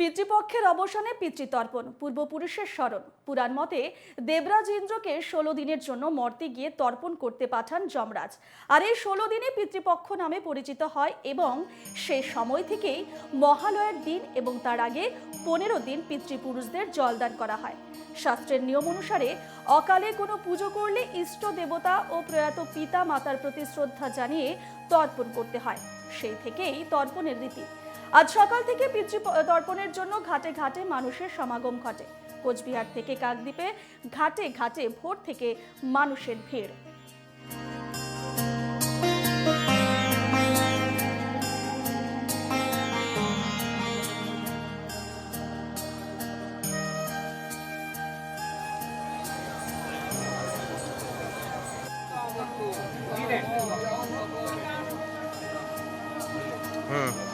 পিতৃপক্ষের অবসানে পিতৃতর্পণ, পূর্বপুরুষের স্মরণ। পুরাণ মতে, দেবরাজ ইন্দ্রকে ষোলো দিনের জন্য মর্তে গিয়ে তর্পণ করতে পাঠান যমরাজ। আর এই ষোলো দিনে পিতৃপক্ষ নামে পরিচিত হয় এবং সে সময় থেকেই মহালয়ের দিন এবং তার আগে পনেরো দিন পিতৃপুরুষদের জলদান করা হয়। শাস্ত্রের নিয়ম অনুসারে, অকালে কোনো পুজো করলে ইষ্ট দেবতা ও প্রয়াত পিতা মাতার প্রতি শ্রদ্ধা জানিয়ে তর্পণ করতে হয়। সেই থেকেই তর্পণের রীতি। আজ সকাল থেকে পিতৃ তর্পণের জন্য ঘাটে ঘাটে মানুষের সমাগম ঘটে কোচবিহার থেকে কাকদ্বীপে ঘাটে ঘাটে ভোর থেকে মানুষের ভিড় Hmm.